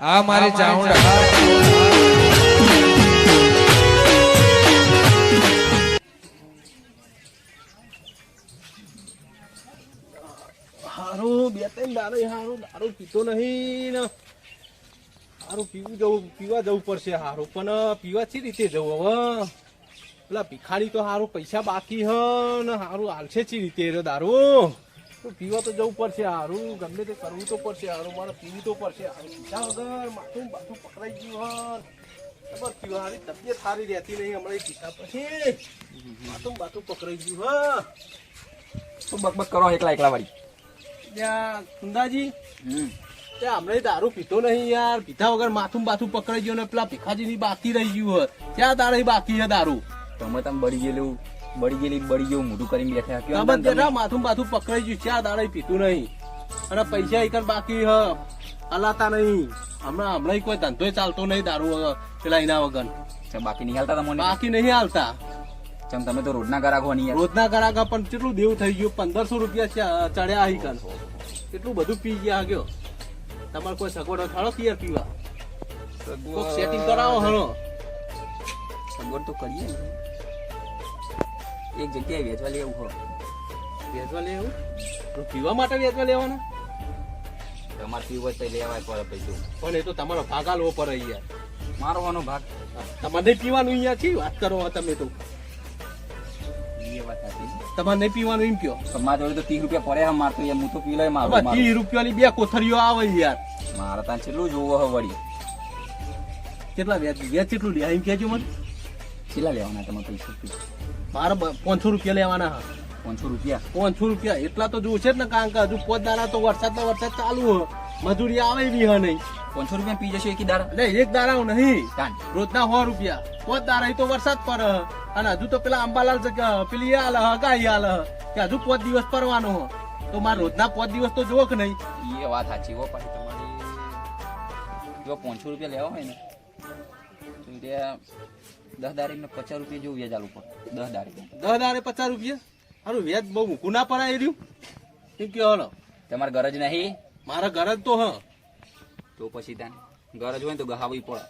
આ મારી ચાઉંડા હારું બે ત્રણ દારૂ હારું દારૂ પીતો નહીં ને. હારું પીવું જવું પીવા જવું પડશે હારું પણ પીવા ચી રીતે જવું હવે? પેલા ભિખારી તો હારું પૈસા બાકી હ ને હારું હાલશે ચી રીતે દારૂ? તો પીવા તો જવું પડશે હારું ગમે તે કરવું તો પડશે હારું મારે પીવું તો પડશે પીધા વગર માથું બાથું પકડાઈ ગયું ખબર પીવા હારી તબિયત સારી રહેતી નહીં હમણાં પીધા પછી. માથું બાથું પકડાઈ ગયું હ તો બક બક કરો એકલા એકલા વાળી. ત્યાં સુંદાજી. ત્યાં હમણાં દારૂ પીતો નહીં યાર. પીધા વગર માથું બાથું પકડાઈ ગયું ને પેલા ભીખાજી ની બાકી રહી ગયું હોય ત્યાં તારે બાકી છે દારૂ? તમે તમે બળી ગયેલું. બળી ગયેલી બળી ગયું મોઢું કરીને બેઠા બેઠા માથું પકડાઈ ગયું ચા દાડે પીતું નહીં. અને પૈસા એક બાકી હ. હલાતા નહીં. હમણાં હમણાં કોઈ ધંધો ચાલતો નહીં દારૂ પેલા એના વગર. બાકી નહીં હાલતા તમને? બાકી નહીં હાલતા. ચમ તમે તો રોજના ગ્રાહકો નહીં રોજના ગરાગા પણ કેટલું દેવું થઈ ગયું? પંદરસો રૂપિયા ચડ્યા અહીં કન કેટલું બધું પી ગયા ગયો. તમારે કોઈ સગવડ ખાડો પિયર પીવા? સેટિંગ કરાવો હણો. સગવડ તો કરીએ ને. એક જગ્યાએ વેચવા લેવું હો. વેચવા લેવું તો પીવા માટે વેચવા લેવાના? તમારે પીવું હોય તો લેવાય પડે પૈસું. પણ એ તો તમારો ભાગ આલવો પડે અહીંયા. મારવાનો ભાગ. તમારે પીવાનું અહીંયા છે વાત કરો તમે તો. તમારે નહીં પીવાનું એમ કયો? તમારા જોડે તો ત્રીસ રૂપિયા પડે હા મારતો યાર હું તો પી લઈ મારું. ત્રીસ રૂપિયાની બે કોથળીઓ આવે યાર. મારે ત્યાં છેલ્લું જોવો હવે વળી. કેટલા વ્યાજ વ્યાજ કેટલું લે? એમ કહેજો મને. કેટલા લેવાના તમે પૈસા? મારે પાંચસો રૂપિયા લેવાના હા. પાંચસો રૂપિયા? પાંચસો રૂપિયા. એટલા તો જોશે જ ને કારણ કે હજુ પોત દાડા તો વરસાદ વરસાદ ચાલુ હો. મજૂરી આવે બી હા નહીં. પાંચસો રૂપિયા પી જશે એક દાડા? એટલે એક દાડા નહીં. રોજના સો રૂપિયા. પોત દાડા તો વરસાદ પર. અને હજુ તો પેલા અંબાલાલ પેલી હાલ હ ગાય હાલ કે હજુ પોત દિવસ પરવાનો હો. તો મારે રોજના પોત દિવસ તો જોવો કે નહીં? એ વાત સાચી હો પાછી તમારી જો પાંચસો રૂપિયા લેવા હોય ને તો દસ દારી ને પચાસ રૂપિયા જેવું વ્યાજ આલું પડે. દસ દારી દસ દારે પચાસ રૂપિયા? હારું વ્યાજ બહુ મૂકું. ના પડાય રહ્યું? એમ કે હલો? તમારે ગરજ નહીં? મારા ઘર જ તો હ. તો પછી ત્યાં ગરજ હોય ને તો ગહાવી પડે.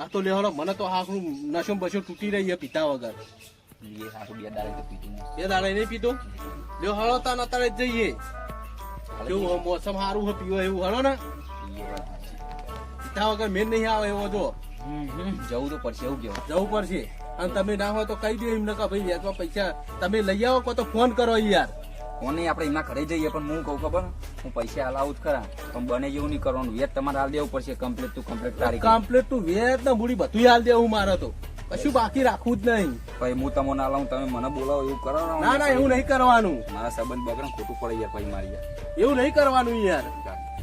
આ તો લે હલો મને તો હાકનું નશો બસો તૂટી રહી છે પીતા વગર. એ સારું બે દાડે તો પીતું નહીં. બે દાડે નહીં પીતો લ્યો હળો તાન અત્યારે જઈએ. કેવું હો, મોસમ સારું હ પીવો એવું હળો ને. પીતા વગર મેન નહીં આવે એવો જો. જવું તો પડશે એવું કેવું જવું પડશે. અને તમે ના હોય તો કહી દો એમને કે ભાઈ વેચવા પૈસા. તમે લઈ આવો કો તો ફોન કરો યાર. કોને આપણે એમના ઘરે જઈએ પણ હું કહું ખબર? હું પૈસા હલાવું જ ખરા પણ બને જેવું નહીં કરવાનું. વેત તમારે હાલ દેવું પડશે કમ્પ્લીટ ટુ કમ્પ્લીટ તારીખ. કમ્પ્લીટ તું વેચ ને મૂડી બધું હાલ દેવું મારે તો. કશું બાકી રાખવું જ નહીં. ભાઈ હું તમને હલાવું તમે મને બોલાવો એવું કરો ના ના એવું નહીં કરવાનું. મારા સંબંધ બગડે ખોટું પડે યાર ભાઈ મારી યાર. એવું નહીં કરવાનું યાર.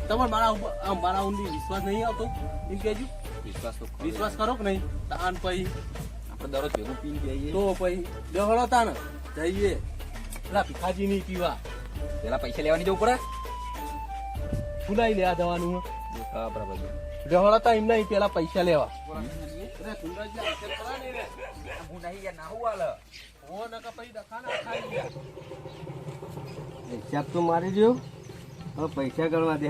તમારે મારા ઉપર મારા ઊંડી વિશ્વાસ નહીં આવતો? એમ કહેજો. વિશ્વાસ તો વિશ્વાસ કરો કે નહીં? તાન પછી આપણે દરરોજ ભેગું પીને જઈએ. તો પછી બેહળો તાન જઈએ. પેલા ભીખાજી ની પીવા. પેલા પૈસા લેવાની જવું પડે? ભૂલાઈ લેવા જવાનું હા. બરાબર છે. બેહળો તા એમ નહીં પેલા પૈસા લેવા. હું નહીં યાર નાહું હાલે. હિસાબ તો મારી દો હવે પૈસા ગણવા દે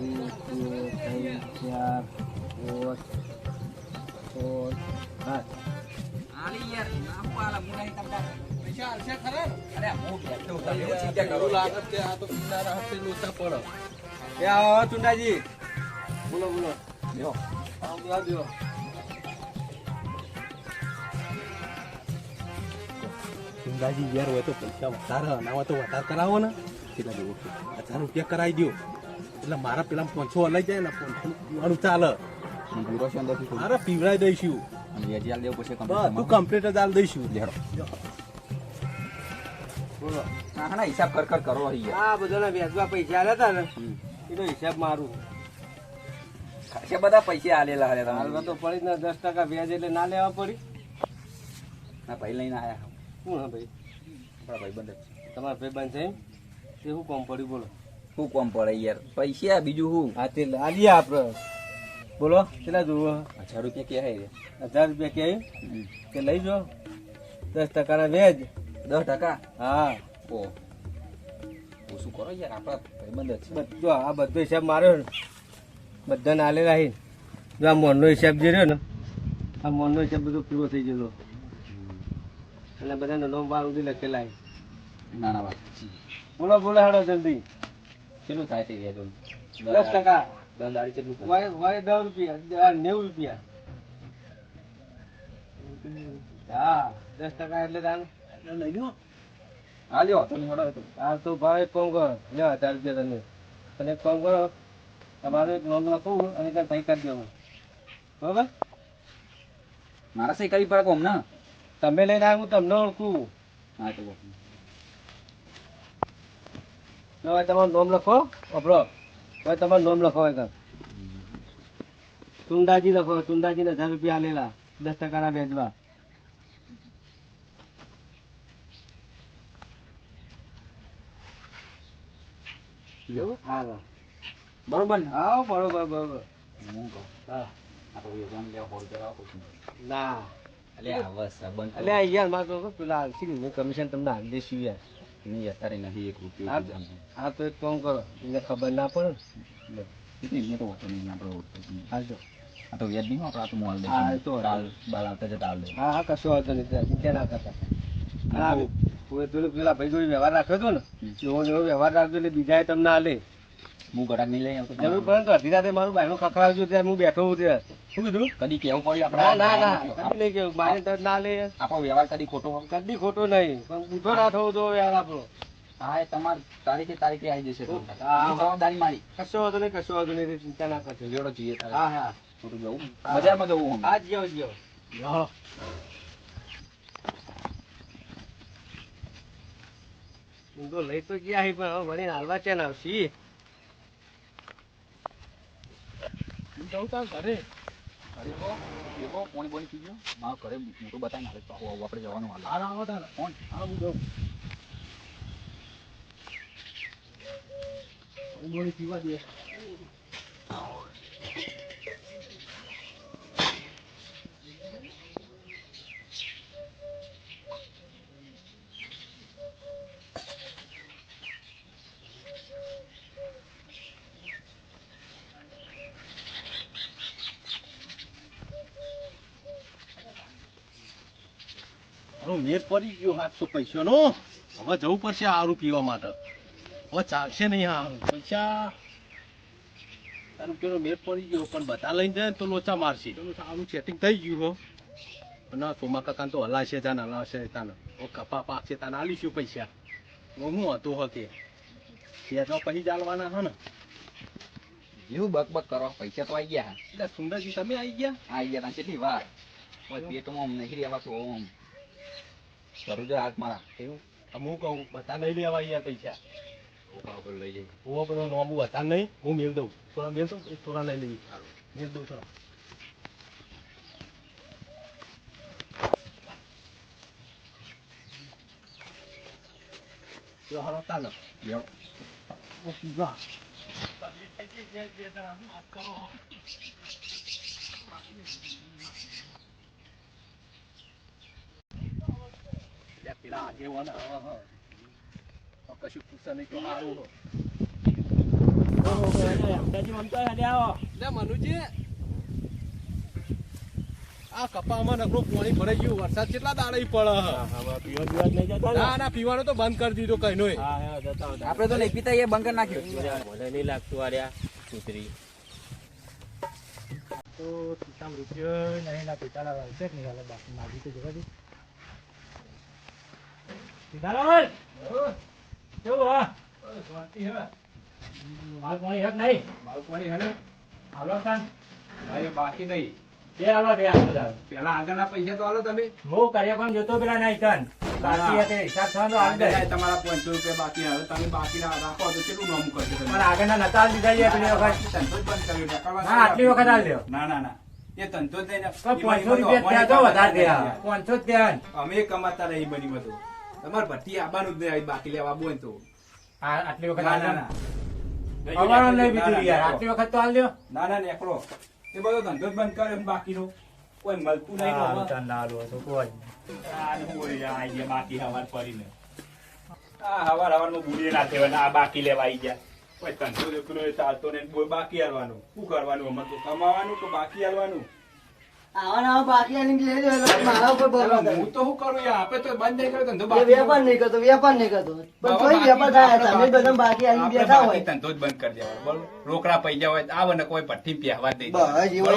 બે, ચુંડાજી બોલો બોલો લ્યો. આમ. સુંદાજી યાર હોય તો પૈસા વધારે ના હોય તો વધારે કરાવો ને કેટલા જેવું હજાર રૂપિયા કરાવી દો એટલે મારા પેલા પંચો અલાઈ જાય ને પીવાનું ચાલે. મારે પીવડાવી દઈશું. હાલ તમારું. કમ્પ્લીટ જ આલ દઈશું. બોલો. ના, હિસાબ કર કર કરો. આ બધાના પૈસા આલ્યા હતા ને? એનો હિસાબ મારું. ખાસા બધા પૈસા આલેલા હે હાલમાં તમારે તો પડી ને દસ ટકા વ્યાજ એટલે ના લેવા પડી. ના ભાઈ લઈને આયા. શું હા ભાઈ? આપણા ભાઈ બંધ. તમારા ભાઈ બંધ છે? તે શું કોમ પડ્યું બોલો. શું કોમ પડે યાર? પૈસા બીજું શું? હા તે આલીએ આપણે. બોલો કેટલા જોવો? હજાર રૂપિયા કે હે. હજાર રૂપિયા કે? તે કે લઈ જો. દસ ટકાના વેજ. દસ ટકા? હા. ઓ. ઓછું કરો યાર? આપણા ભાઈબંધ છે. બધું આ બધો હિસાબ માર્યો ને. બધાને આલે રાખી જો આ મોનનો હિસાબ જે રહ્યો ને આ મોનનો હિસાબ બધો પૂરો થઈ ગયો એટલે બધાને નોમ વાર સુધી લખેલા બોલો બોલો હાડો જલ્દી. કેટલું થાય છે વ્યાજો દસ ટકા. દસ દાડી કેટલું થાય? વાય દસ રૂપિયા નેવું રૂપિયા. હા દસ ટકા એટલે તાન લઈ લો હા લ્યો તમે થોડો તો. આ તો ભાવ એક કોમ કરો. લે હજાર રૂપિયા તમે અને એક કોમ કરો. તમારું એક લોન લખું અને ત્યાં સહી કરી દેવું. બરાબર? મારા સહી કરવી પડે કોમ ને તમે લઈને આવ્યા હું તમને ઓળખું. હા તો. હવે તમારું નામ લખો વાપરો. હવે તમારું નામ લખો એક ચુંડાજી લખો ટુંડાજીને હજાર રૂપિયા આલેલા દસ ટકાના હા બરોબર ને? હા બરોબર બરોબર. ના. અલ્યા યાર મારે પેલા કમિશન તમને હાલ દેશું યાર. નહીં અત્યારે નહીં એક રૂપિયો. આ તો એક કામ કરો. એને ખબર ના પડે. મેં તો ઓછો નહીં, આપણે જ નહીં. આ તો વ્યાજ નહીં આપણે આ તો મોલ દે હા, તો હાલ બાર આવતા જતા આવડે. હા હા કશો વાંધો નહીં ચિંતા ના કરતા. હા. હું પેલું પેલા ભાઈ જોડે વ્યવહાર રાખ્યો હતો ને એવો એવો વ્યવહાર રાખજો એટલે બીજાએ તમને આલે હું નહીં લઈ આવતો જરૂર પડે ને અડધી રાતે મારું બાયણું ખખડાવજો ત્યાં હું બેઠો હું ત્યાં. શું કીધું? કદી કેવું પડ્યું આપણે ના ના ના. કદી નહીં કેવું. મારે તો ના લે આપણો વ્યવહાર કદી ખોટો કદી ખોટો નહીં. પણ ઊંધો ના થવો તો યાર આપણો. હા એ તમારી તારીખે તારીખે આવી જશે જવાબદારી મારી? કશો વાંધો નહીં કશો વાંધો નહીં. ચિંતા ના કરજો જોડો જઈએ. હા હા. ખોટું જવું બજારમાં જવું હા. જીઓ જીઓ ઊંધો લઈ તો ગયા હી પણ હવે વળીને હાલવા છે ને આવશી? જવું તાર ઘરે. અરે વો, એવો પોણી બોણી ગયો. મારા ઘરે મોટું બતાવીને હાલે તો આવું આપણે જવાનું હાલ. હાલ આવો તાર. કોણ હા હું જઉં. પીવા દે. હવે મેર પડી ગયો સાતસો પૈસાનો. હવે જવું પડશે સારું પીવા માટે. હવે ચાલશે નહીં આ પૈસા. તારું પેલો મેર પડી ગયો પણ બધા લઈને જાય ને તો લોચા મારશે. સારું સેટિંગ થઈ ગયું હો. ના સોમા કાકા તો હલાશે તાને હલાશે તાને. ઓ કપા પાકશે તાને આલીશું પૈસા. હું હતું હો તે તો પછી ચાલવાના હો ને. એવું બક બક કરો પૈસા તો આવી ગયા. એટલે સુંદરજી તમે આવી ગયા? આવી ગયા તા કેટલી વાર? પછી પેટમાં નહીં રહેવા છું આમ. છે હાથ મારા? એવું? હું કહું બધા નહીં લેવા અહીંયા પૈસા. લઈ જઈ હું પેલો નોમું હતા નહીં હું મેળ દઉં. થોડા મેલ દઉં થોડા લઈ લઈએ. મેલ દઉં થોડા. જો હાલો તાનો લ્યો. ઓ પીવા પેલા આગેવાના આ કપામાં નકરું પાણી ભરાઈ ગયું વરસાદ કેટલા દાડે પડે ના ના તો બંધ કરી દીધો કઈ નોય આપણે તો નહીં પીતા એ બંકર નાખ્યો નહીં લાગતું આર્યા કૂતરી તો સીતામ રૂપિયો નહીં ના સીતારામન! કેવું હા? શાંતિ હે માલ પાણી હેક નહીં? માલ પાણી હે હાલો કાન ભાઈ બાકી નહીં. બે આલો બે આલો પેલા આગળના પૈસા તો હાલો તમે. હું કાર્યક્રમ જોતો પેલા નહીં કન બાકી હતી હિસાબ થવાનો દે તમારા પાંચસો રૂપિયા બાકી હવે તમે બાકી રાખો તો કેટલું નામ કરશે પણ આગળના નતા દીધા છે પેલી વખત. ધંધો જ બંધ કર્યો. હા આટલી વખત હાલ દ્યો ના ના ના. એ ધંધો જ નહીં ને. પાંચસો રૂપિયા ત્યાં તો વધારે થયા. પાંચસો જ થયા. અમે કમાતા નહીં બની બધું તમારે ભટ્ટી આવવાનું જ નહીં બાકી લેવા બોલ તો. આટલી વખત ના ના દે. નહીં બીજું યાર. આટલી વખત તો હાલ દ્યો ના ના નેકળો એ બધો ધંધો જ બંધ કર્યો ને બાકીનો. કોઈ મળતું નહીં ને ચાલ ના હાલવું હતું કોઈ આ હોય આ આઈ ગયા બાકી હવાર ફરીને. આ હવાર હવારમાં બુડીએ ના થયો ને આ બાકી લેવા આઈ ગયા. કોઈ ધંધો જો ચાલતો ને બાકી આલવાનું શું કરવાનું? અમારે તો કમાવાનું તો બાકી આલવાનું આવા બાકી આલીને લઈ લો એટલે મારા ઉપર હું તો શું કરું યાર? આપણે તો બંધ નહીં ધંધો બાકી વેપાર નહીં કરતો વેપાર નહીં કરતો. પણ વેપાર થાય તમે બધા બાકી આલીને બેઠા હોય. ધંધો જ બંધ કરી દેવાનો બરોબર? રોકડા પૈસા હોય આવે ને કોઈ ભઠ્ઠી પહેવા દઈ બસ,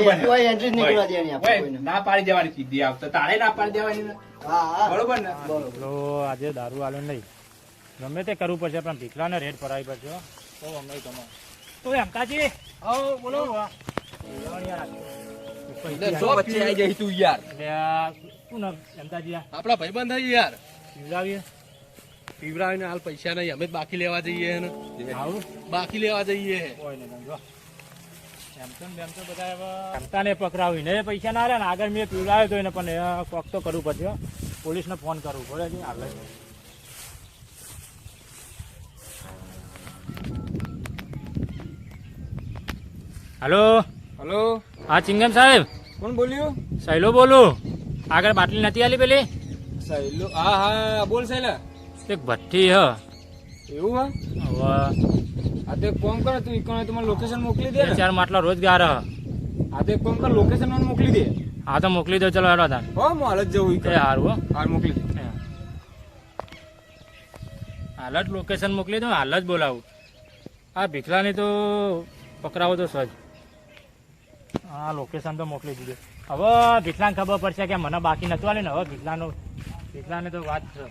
ને? હોય entry જ નહીં કરવા દેવાની આપણે ના પાડી દેવાની સીધી આવતો તારે ના પાડી દેવાની ને? હા હા. બરોબર ને? બરોબર. આજે દારૂ આલો નહીં. ગમે તે કરવું પડશે પણ ભીખલાને રેટ ભરાવી પડશે હો. અમે તો એમ કાજી બોલો. વચ્ચે આવી જઈશ તું યાર. એટલે શું નામ? એમતાજી આ આપણા ભાઈબંધ થઈ યાર. પીવડાવીએ. પીવડાવીને હાલ પૈસા નહીં અમે બાકી લેવા જઈએ ને. બાકી લેવા જઈએ. કોઈ નહીં સમજો એમ તો ને તેમ તો બધા હવે એમતાને પકડાવી ને પૈસા ના રહે ને આગળ મેં પીવડાવ્યો તો એને પણ એ કોક તો કરવું પડશે હો. પોલીસને ફોન કરવું પડે છે હાલ જ. હલો. હલો. હા ચિંગમ સાહેબ. કોણ બોલ્યું? સહેલો બોલું. આગળ બાટલી નથી આલી પેલી? સહેલો હા હા બોલ સહેલા. એક ભઠ્ઠી હ. એવું હા? આ તો એક કામ કર તું ઈકોને તમારે લોકેશન મોકલી દે ચાર માટલા રોજગાર હ. આ તો એક કામ કર લોકેશન મને મોકલી દે. હા તો મોકલી દો ચલો હેડો તાર. હો હું હાલ જ જવું એ ઈકણ. હો. હાલ મોકલી દે. હાલ જ લોકેશન મોકલી દો હાલ જ બોલાવું. આ ભીખલાની તો પકડાવો તો સજ. હા લોકેશન તો મોકલી દીધું. હવે ભીખલાને ખબર પડશે કે મને બાકી નતું આલે ને હવે ભીખલાનો ભીખલાને તો વાત છે.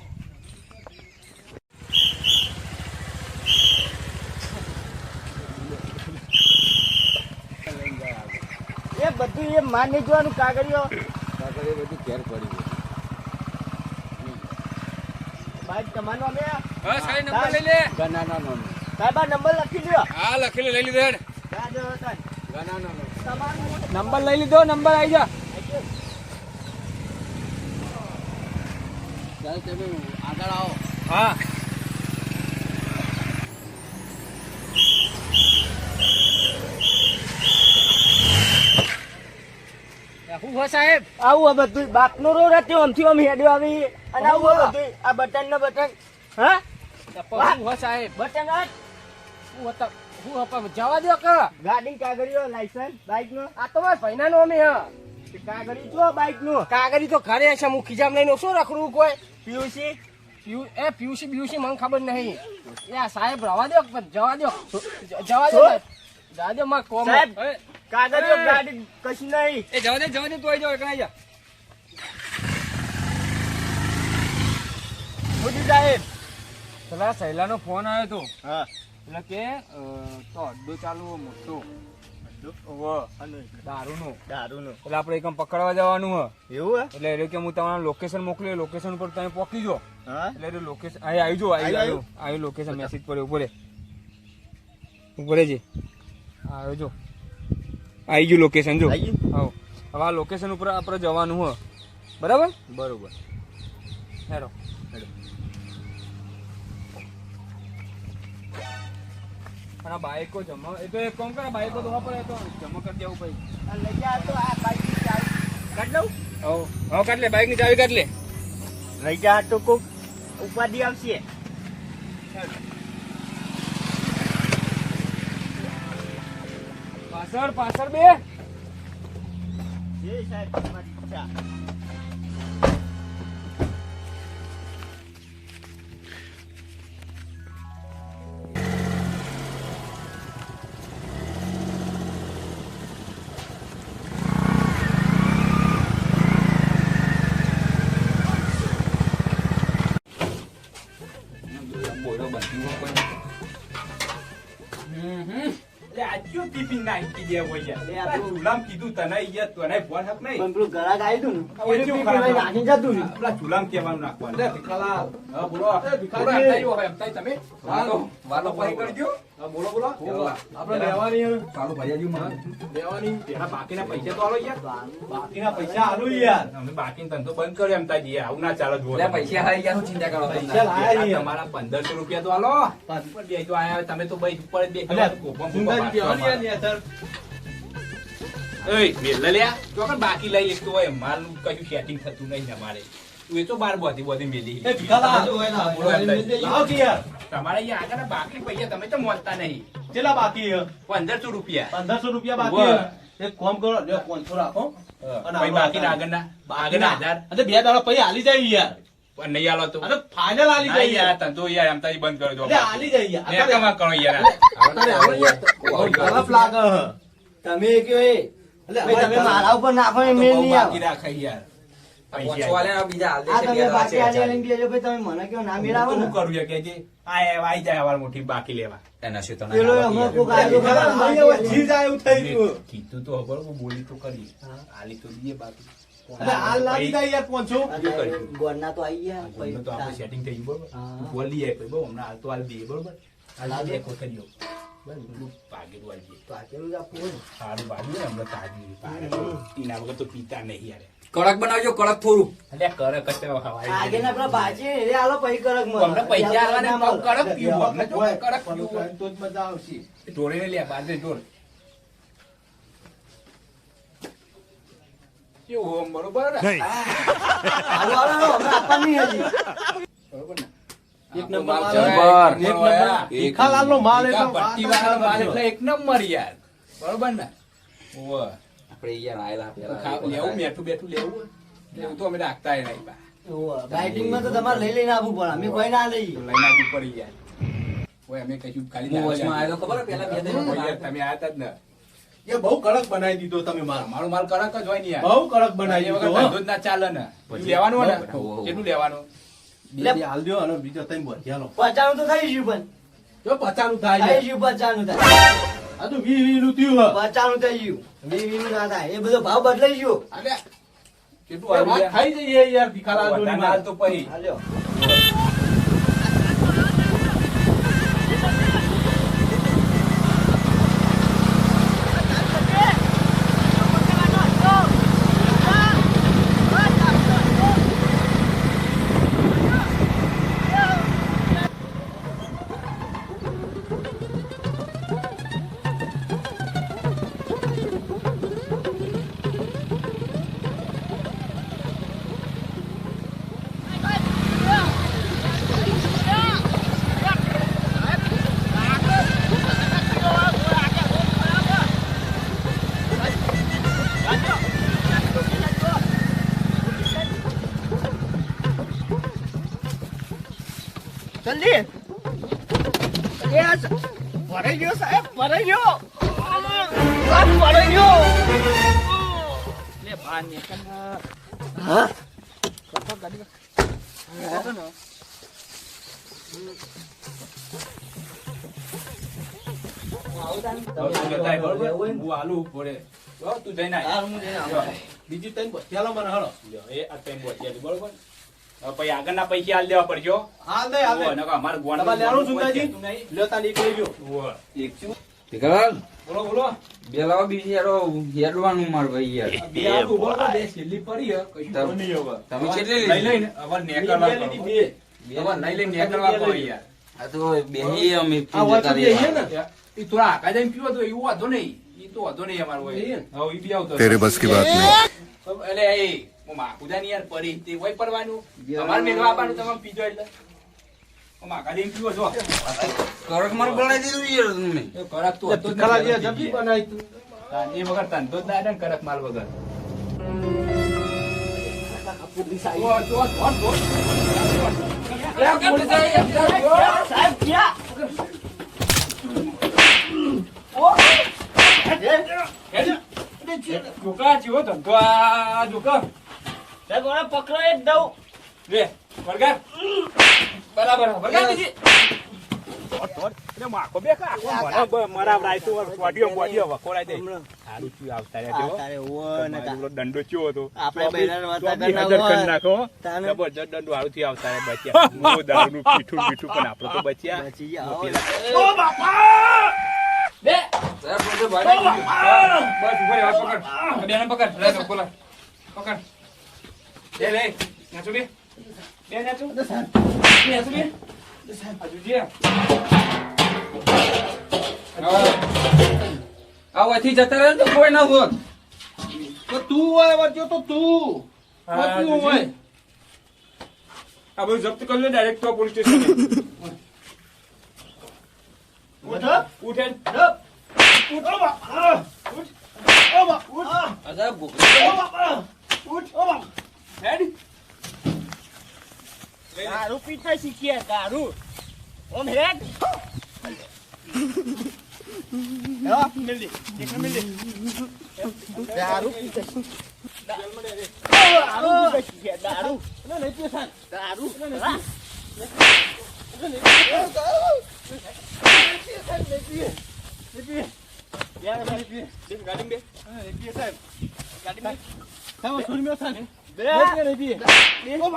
એ બધું એ માન નહીં જોવાનું કાગળિયો. બાઈક તમારો અમે હા સાહેબ નંબર લઈ લે. સાહેબ નંબર લખી લ્યો. હા લખી લે લઈ લીધો હેડ. નંબર લઈ લીધો નંબર આવી જા. આગળ આવો. હા. હું સાહેબ? આવું આ બધું બાપનો રો રાતે આમથી આમ હેડ્યો આવી. અને આવું આ બધું આ બટન. ને બટન હા હું સાહેબ? બટન આ હું હતા હું હપા જવા દો કે? ગાડી કાગળિયો લાયસન્સ બાઈક નો. આ તો મારા ભાઈના નોમે હ. કાગળી જો બાઈકનું. કાગળી તો ઘરે છે હું ખીજામ લઈને શું રખડું કોઈ? પીયુસી? પીયુ એ પીયુસી બીયુસી મને ખબર નહીં. એ સાહેબ રવા દો જવા દો જવા દો જવા દો માર કોમ. સાહેબ. કાગળિયો ગાડી કશું નહીં. એ જવા દે જવા દે તો આવી જાવ એકલા આવી જા. મોદી સાહેબ. પેલા સહેલાનો ફોન આવ્યો તો હા. એટલે કે તો અડ્ડો ચાલુ મોટો. દારૂનો. દારૂનું. એટલે આપણે એકમ પકડવા જવાનું હ. એવું હે? એટલે એટલે કે હું તમારું લોકેશન મોકલ્યું લોકેશન ઉપર તમે પહોંચી જો. હા? એટલે લોકેશન અહીં આવી જો આવી આવ્યો? આવ્યું લોકેશન મેસેજ પડ્યો ઉપર ઉપર જે. આવ્યો જો. આવી ગયું લોકેશન જો. આવી હવે આ લોકેશન ઉપર આપણે જવાનું હ. બરાબર? બરોબર. હેરો અને આ બાઈકો જમા એ તો એક કામ કરે બાઈકો ધોવા વાપરે તો જમા કરી દેવું ભાઈ લઈ જા તો આ બાઈકની ચાવી. કાઢ લઉં? હો હો કાઢ લે બાઈકની ચાવી કાઢ લે. લઈ જા તો કોક ઉપાધિ આવશે. પાછળ પાછળ બે. જે સાહેબ તમારી ઈચ્છા. નાખી દે હોય યાર ચૂલામ કીધું તને યાર તને ફોન હક નહીં. પણ પેલું ગળા ગાઈ દઉં ને એ એ ખરાબ? નાખી જતું ને પેલા ચૂલામ કેવાનું નાખવાનું. હા બોલો. થાય તમે. વાલો વાલો ભાઈ કરજો બોલો બોલો. બોલો. આપણે લેવાની ચાલુ ભરી દેજો લેવાની પેલા બાકીના પૈસા તો આલો યાર. બાકીના પૈસા આલુ યાર. અમે બાકીનો ધંધો બંધ કર્યો એમ થાય આવું ના ચાલે જુઓ પૈસા હારી ગયા ચિંતા કરો પૈસા લાયા નહીં. તમારા પંદરસો રૂપિયા તો આલો. ઉપર બે તો આયા તમે તો ભાઈ ઉપર બે લ્યા. બાકી લઈ લેતો તો હોય માલનું કશું સેટિંગ થતું નહીં અમારે. તું એ તો બાર બોધી બોધી મેલી. તમારે અહીંયા આગળ બાકી પૈસા તમે તો મોલતા નહીં. કેટલા બાકી પંદરસો રૂપિયા. પંદરસો રૂપિયા બાકી એક કોમ કરો લ્યો પાંચસો રાખો. આલો હજાર. આગળના? આગળના હજાર અને બે દાડા પછી હાલી જાય યાર. પણ નહીં આલો તો. ફાઇનલ હાલી જાય યાર તને તો યાર એમ તારી બંધ કરી દો જાય યાર. કમા કરો યાર. લાગે તમે કયો એ? તમે મારા ઉપર નાખો ને નહીં આવે. બાકી રાખે યાર. બાકી લેવા. એના શું કીધું તો ખબર બોલી તો કરી તો દઈએ બાકી. તો પીતા નહીં યાર. કડક બનાવજો કડક થોડું અલ્યા કરે કચરો હવાઈ આગે જાય. ના પેલા ભાજી એ આલો પછી કરક મને. અમને પૈસા આલવાના કડક પીવું. અમને જો કડક પીવું. તો જ મજા આવશે ઢોળીને લે, બહાર ઢોળ. કેવું બરોબર હાલો, હાલો, હાલો, અમે આપવાની હજી. બરોબર ને? એક નંબર માલ એક નંબર માલ એટલે એક યાર બરોબર ને ઓવે. આપણે આયેલા લેવું મેઠું બેઠું લેવું લેવું તો અમે રાખતા નહીં બા. ઓવે, બાઇટિંગમાં તો તમારે લઈ લઈને આવવું પડે અમે કોઈ ના લઈએ તો લઈને આવવું પડી યાર ઓય, અમે કશું ખાલી આયેલો ખબર? પેલા બે તમે આયા તા જ ને એ બહુ કડક બનાવી દીધો તમે મારો અમારો માલ કડક જ હોય ને યાર બહુ કડક બનાવી દીધો. ધંધો ના ચાલે ને લેવાનું ને. કેટલું લેવાનું બે બે હાલ દ્યો અને બીજા ત્રણ બોધ્યા લો. પચાનું તો થઈ ગયું પણ જો પચાનું થાય પચાનું થાય આ તો વી વી નું થયું. પચાનું થઈ ગયું વી વી નું ના થાય એ બધો ભાવ બદલાઈ ગયો અલ્યા, કેટલું. ખાઈ જઈએ યાર ભીખાલાલ માલ. તો પછી જલ્દી ભરાઈ ગયો સાહેબ ભરાઈ ગયો. સાહેબ ભરાઈ ગયો. હા? તું જતા આય, બરોબર? હું જઈને આવું. બીજી ત્રણ લો બોટિયા બરોબર પછી આગળના પૈસા હાલ દેવા પડશે હાલ દે હાલ દે નકા અમાર ગોણવા લેવાનું સુંદાજી લેતા નીકળી ગયો ઓ. એક છું. ઠીકલ બોલો બોલો. બે લાવો બીજી યારો હેડવાનું માર ભાઈ યાર. બે આખું બોલો બે છેલ્લી પડી કશું નહીં હવે. તમે કેટલી લઈ લઈને અમાર નેકર વાપરો બે. અમાર લઈ લઈને નેકર વાપરો યાર. આ તો બેહી અમે પી જતા રહી ને. ઈ થોડા આગા જઈને પીવો તો એવું વાંધો નહીં. ઈ તો વાંધો નહીં અમારો હોય. હા ઈ બી આવતો તેરે બસ કી વાત નહીં. એટલે હું યાર પડી તે હોય પરવાનું? તમારે મેળવા આપવાનું તમે પીજો એટલે. કડક માર બનાવી દીધું યાર તમે એ તો હતો જબરી બનાવી તું. એ વગર ધંધો જ ના કડક માલ વગર. સાહેબ ક્યાં? જેવો ધંધો આ જોકા સાહેબ મને પકડાઈ જ દઉં. લે બરાબર દંડો ચેવો હતો. જબરજસ્ત દંડો આવતા બચ્યા. દારૂનું પીઠું બીઠું પણ આપણે તો બચ્યા. બસ પકડ. લે લે નાચો બે. બે નાચો. બે નાચો બે. હજુ જે આ વાથી જતા રહે તો કોઈ ના હોત. તો તું હોય વચ્ચે તો તું. વચ્ચે હોય. આ બધું જપ્ત કરી લે ડાયરેક્ટ તો પોલીસ સ્ટેશન ઉઠે. અરે ભૂખ- હેડ દારૂ પીતા શીખ્યા દારૂ ઓમ હેડ હા, મિલ દે. એક મિલ દે. દારૂ પીતા દારૂ પીતા શીખ્યા દારૂ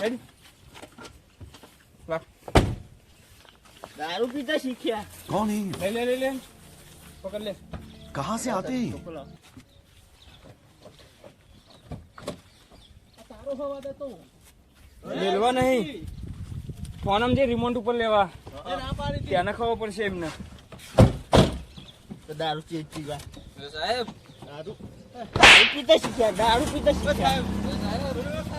દારૂ હા? દારૂ પીતા શીખ્યા कौन है લે લે લે લે પકડ લે कहाँ से आते हैं મેલવા નહીં ફોન આમ જે રિમોટ ઉપર લેવા ત્યાં ખબર પડશે એમને તો દારૂ ચેજ પીવા સાહેબ દારૂ દારૂ પીતા શીખ્યા દારૂ પીતા શીખ્યા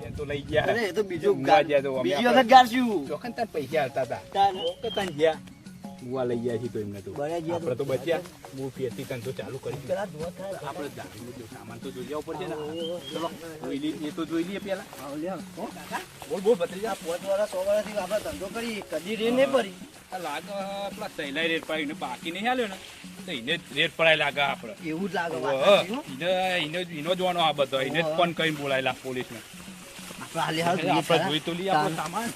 એ તો લઈ ગયા અરે એ તો બીજું ઊંઘવા ગયા તો અમે બીજી આપણે- વખત ગારશું ચોખન તાર પૈસા આવતા હતા તાન કતાન ગયા ગુવા લઈ ગયા છે તો એમને તો. આપણે તો બચ્યા. હું ફેરથી ધંધો ચાલુ કરી આપણે દારૂનો સામાન તો જોઈ ઉપર છે ને. ચલો જોઈ લઈએ એ તો જોઈ લઈએ પેલા. બોલ બોલ ભત્રીજા. પાંચ વાળા સો વર્ષથી આપણે ધંધો કરી કદી રે નહીં પડી. લાગે પેલા સહેલાઈ રેટ પાડીને બાકી નહીં હાલ્યો ને. તો એને રેટ પડાય લાગે આપણે એવું જ લાગે. એને જોવાનો આ બધો. એને જ ફોન કરીને બોલાયેલા પોલીસને. આપણે આપણે. જોઈ તો લઈએ આપણો સામાન.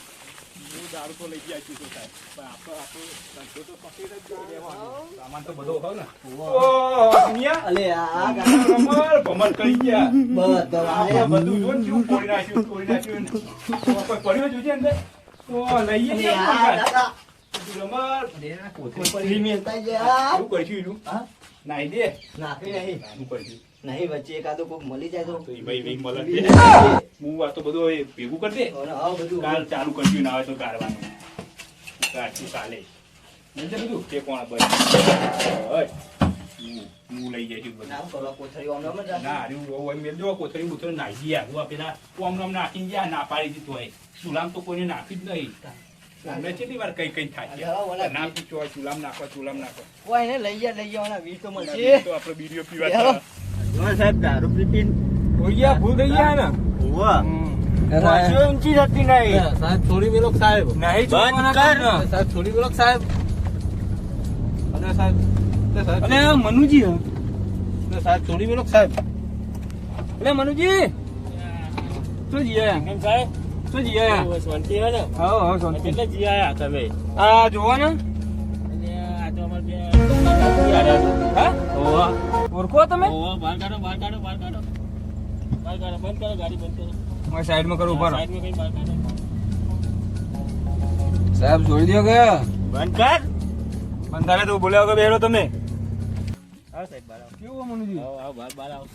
હું દારૂ તો લઈ ગયા છું સાહેબ પણ આપણો આપણો તો પકડી જ જોઈ સામાન તો બધો હોય ને ઓહ, અલે આ આ કમર કમર કરી ગયા બધો બધું જો કેવું તોડી નાખ્યું, તોડી નાખ્યું કોઈ પડ્યો જોજે અંદર. તો લઈએ ને આ આપણે. દાદા બધું રમર. કોથળી મેલતા ગયા શું કરશું એનું? હા? નાહી દે. નાખી નહીં શું કરશું? નહીં વચ્ચે એકાદો કોક મળી જાય તો ભાઈ ભાઈ મળે. છે. હું આ તો બધું હવે ભેગું કરી દે. આવું બધું. કાલ ચાલુ કરશું ના હોય તો ગાળવાનું ગાળશું કાલે. નહીં બધું તે કોણ? બસ. હું- લઈ જઈશ બધું. કોથળી આમ ના હું મેં જો કોથળી બોથળી નાખી ગયા પેલા. ઓમ નામ નાખી ગયા ના પાડી દીધું હોય. ચૂલામ તો કોઈને નાખી જ નહીં. અમને કેટલી વાર કઈ કઈ થાય ના પૂછો ચૂલામ નાખવા ચૂલામ કોઈ લઈ ગયા લઈ જવાના વીસ તો મળશે. તો આપણે બીડીઓ પીવા સાહેબ દારૂ પીપીને ભૂલ ભૂલ થઈ ગયા ને. વાંચો ઊંચી થતી નહીં. સાહેબ થોડી મિલો સાહેબ. નહીં બંધ કર સાહેબ થોડી મિલો સાહેબ. અને સાહેબ એટલે મનુજી હે. સાહેબ થોડી મિલો સાહેબ. અલે મનુજી. શું જીયા કેમ સાહેબ? શું જીયા શાંતિ હે ને? હા હા શાંતિ. કેટલે જીયા તમે? આ જોવા ને આ તો અમારે બે હા? ઓળખો તમે? ઓવા બહાર કાઢો બહાર કાઢો બહાર કાઢો. બહાર કાઢો બંધ કરો ગાડી બંધ કરો. મારી સાઈડમાં કરો ઊભા રહો. સાઈડમાં કઈ બહાર કાઢો. સાહેબ છોડી દો ગયા બંધ કર. પણ તારે તો બોલ્યા વગર બેહરો તમે. હા સાહેબ બરાબર કેવું મનુજી? આવો આવો બહાર બહાર આવો.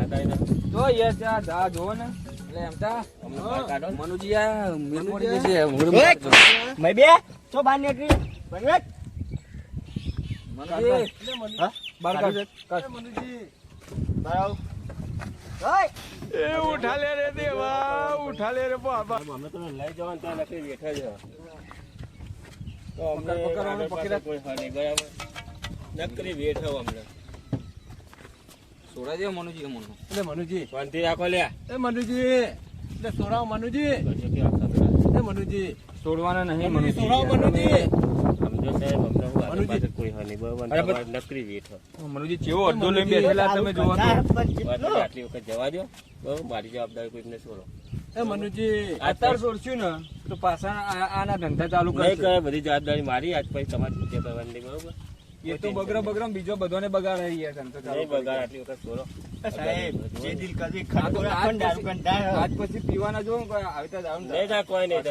આ કાંઈ નથી. જો યાર ત્યાં જા જોવો ને. એટલે એમ તા. બહાર કાઢો ને. મનુજી આ મેમોરી છે. મેં બે. તો બહાર નીકળી. બંધ મનુજી હા? બાર કાઢ કાઢ. બરાબર એ ઉઠા લે રે દેવા ઉઠા લે રે બાબા. અમે તમે લઈ જવાનું ત્યાં નક્કી બેઠા છે. તો અમને. કોઈ હા નહીં, બરાબર? નકરી બેઠા અમને. સોડા જેવો મનુજી કે મનનો એટલે મનુજી. શાંતિ રાખો લ્યા. એ મનુજી. એટલે સોરાવ મનુજી. મનુજી. છોડવાના નહીં મનુજી સોરાવ મનુજી. ચેવો અડધો બેઠેલા તમે જોવો આટલી વખત દો. મારી જવાબદારી કોઈને છોડો એ મનુજી. અત્યારે છોડશું ને તો પાછા આના ધંધા ચાલુ કરે બધી જવાબદારી મારી આજ પછી તમારી કરવાની બરોબર? એ તો બગરો બગરો બીજો બધોને બગાડે બગાડ તને તો ચાલુ કરી દે. સાહેબ જે દિલ કદી આ તો ખડકો આજ રાખો ને દારૂ પછી- આજ પછી પીવાના જો આવી તો દારૂ નહીં કોઈ નહીં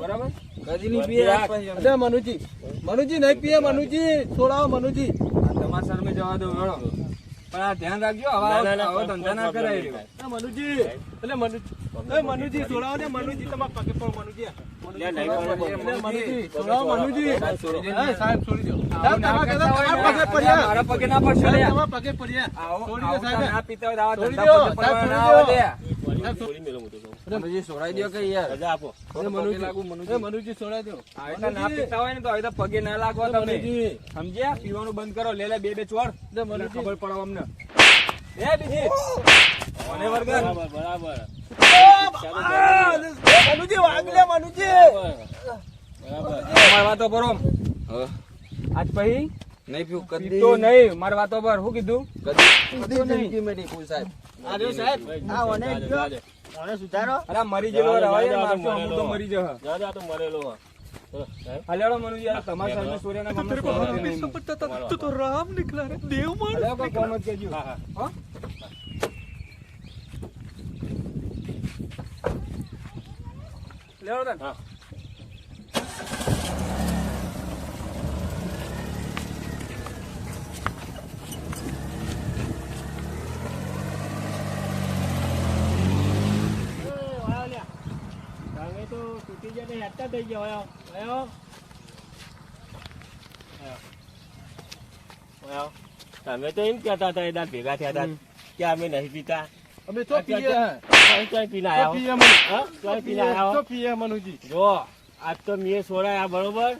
બરાબર? કદી નહીં પીએ આજ પછી અમે. અરે મનુજી. મનુજી નહીં પીએ મનુજી. છોડાવો મનુજી. આ તમારા સામે જવા દો હેડો. પણ આ ધ્યાન રાખજો હવે આવો- આવો ધંધા ના કરાય રહ્યો મનુજી એટલે મનુજી મનુજી છોડાવો ને મનુજી તમારા પગે પણ મનુજી એટલે મનુજી છોડાવો મનુજી. એ સાહેબ છોડી. દો. સાહેબ તમારા કહેતા તમારા પગે પડ્યા મારા પગે ના પડશો સાહેબ, લ્યા. તમારા પગે પડ્યા આવો- સોડાઈ દો. મનુજી કે યાર? રજા આપો. એ પગે લાગુ મનુજી. મનુજી. એ મનુજી છોડાવી દો આ રીતે ના પીતા હોય ને તો રીતે પગે ના લાગવા તમને સમજ્યા? પીવાનું બંધ કરો લે લે બે બે ચોર એટલે એટલે મનુજી. ખબર પડે અમને. એ બીજી. મને વર્ગન. બરાબર બરાબર. મનુજી વાગલે મનુજી. બરાબર. માર વાતો પર આજ પછી? નહીં પીવું તો નહીં માર વાતો પર. શું કીધું? કદી. કદી નહીં. પીવું સાહેબ. આ જો સાહેબ? આ ઓને ગયો. ઓને સુધારો અરે મરી ગયેલો રવાય મારશો, જા, તો મરી જહ જા જા તો મરેલો હા. ચલો, સાહેબ. યાર તમારા સામે સૂર્યના છે નહીં. તો રામ નીકળા રે દેવ હાલેડો કોઈ કોમ જ કહેજો. હા, હા. હો? લેવડો તને. હા. તમે તો તૂટી હેઠા થઈ ગયા હોય આવો. આવો. આવો. તમે તો એમ કહેતા હતા એ દાડ ભેગા થયા હતા કે અમે નહીં પીતા અમે તો પીએ પીને તો. મનુ- હા? ક્યાંય પીને હો. તો પીએ મનુજી જો આજ તો મેં સોડાયા બરોબર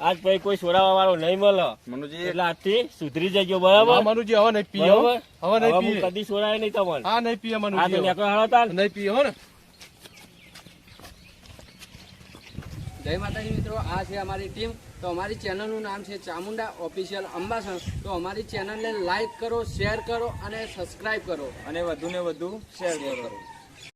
આજ પછી કોઈ સોડાવા વાળો નહીં મળે મનુજી એટલે આજથી સુધરી જજો બરાબર મનુજી હવે નહીં પીએ હવે નહીં પીએ કદી સોડાય નહીં તમને હા નહીં પીએ આ તો મનુજી નેકળો હાલો તાન. નહીં પીએ હો ને જય માતાજી મિત્રો, આ છે અમારી ટીમ. તો અમારી ચેનલનું નામ છે ચામુંડા ઓફિશિયલ અંબાસણ. તો અમારી ચેનલને લાઈક કરો, શેર કરો અને સબસ્ક્રાઈબ કરો. અને વધુ ને વધુ શેર કરો.